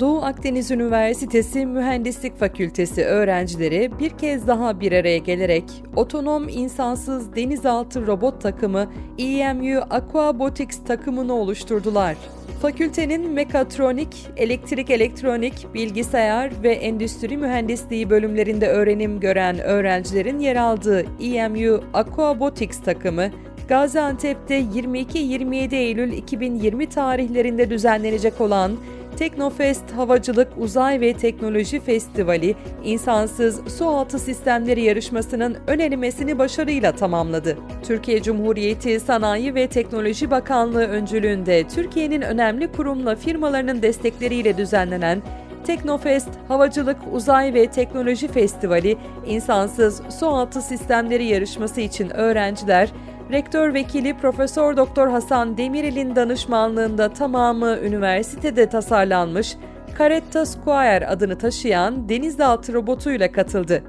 Doğu Akdeniz Üniversitesi Mühendislik Fakültesi öğrencileri bir kez daha bir araya gelerek otonom insansız denizaltı robot takımı EMU Aquabotics takımını oluşturdular. Fakültenin mekatronik, elektrik elektronik, bilgisayar ve endüstri mühendisliği bölümlerinde öğrenim gören öğrencilerin yer aldığı EMU Aquabotics takımı Gaziantep'te 22-27 Eylül 2020 tarihlerinde düzenlenecek olan Teknofest Havacılık Uzay ve Teknoloji Festivali insansız sualtı sistemleri yarışmasının ön elemesini başarıyla tamamladı. Türkiye Cumhuriyeti Sanayi ve Teknoloji Bakanlığı öncülüğünde Türkiye'nin önemli kurumla firmalarının destekleriyle düzenlenen Teknofest Havacılık Uzay ve Teknoloji Festivali insansız sualtı sistemleri yarışması için öğrenciler Rektör Vekili Profesör Doktor Hasan Demirel'in danışmanlığında tamamı üniversitede tasarlanmış Caretta Squire adını taşıyan denizaltı robotuyla katıldı.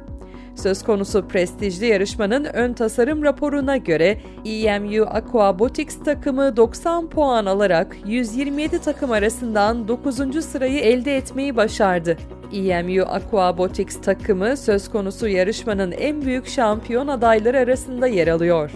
Söz konusu prestijli yarışmanın ön tasarım raporuna göre EMU Aquabotics takımı 90 puan alarak 127 takım arasından 9. sırayı elde etmeyi başardı. EMU Aquabotics takımı söz konusu yarışmanın en büyük şampiyon adayları arasında yer alıyor.